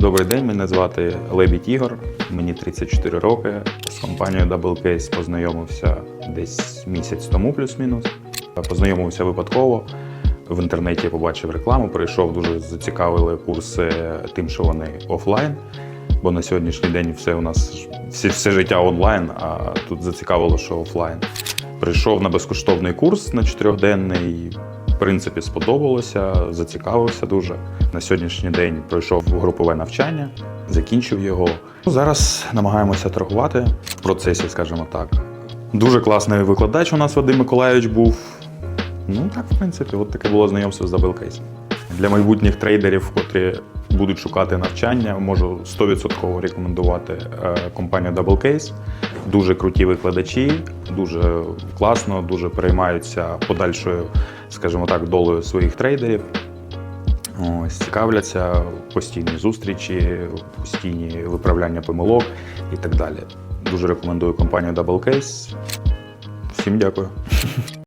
Добрий день, мене звати Лебідь Ігор, мені 34 роки. З компанією Double Case познайомився десь місяць тому, плюс-мінус. Познайомився випадково. В інтернеті побачив рекламу, прийшов, дуже зацікавили курси тим, що вони офлайн. Бо на сьогоднішній день все у нас все, все життя онлайн, а тут зацікавило, що офлайн. Прийшов на безкоштовний курс на чотирьохденний. Принципі, сподобалося, зацікавився дуже. На сьогоднішній день пройшов групове навчання, закінчив його. Ну, Зараз намагаємося торгувати в процесі, скажімо так. Дуже класний викладач у нас Вадим Миколайович був. Ну так, в принципі, от таке було знайомство з Double Case. Для майбутніх трейдерів, котрі будуть шукати навчання, можу 100% рекомендувати е, компанію Double Case. Дуже круті викладачі, дуже класно, дуже переймаються подальшою, скажімо так, долею своїх трейдерів. Ось, цікавляться постійні зустрічі, постійні виправляння помилок і так далі. Дуже рекомендую компанію Double Case. Всім дякую.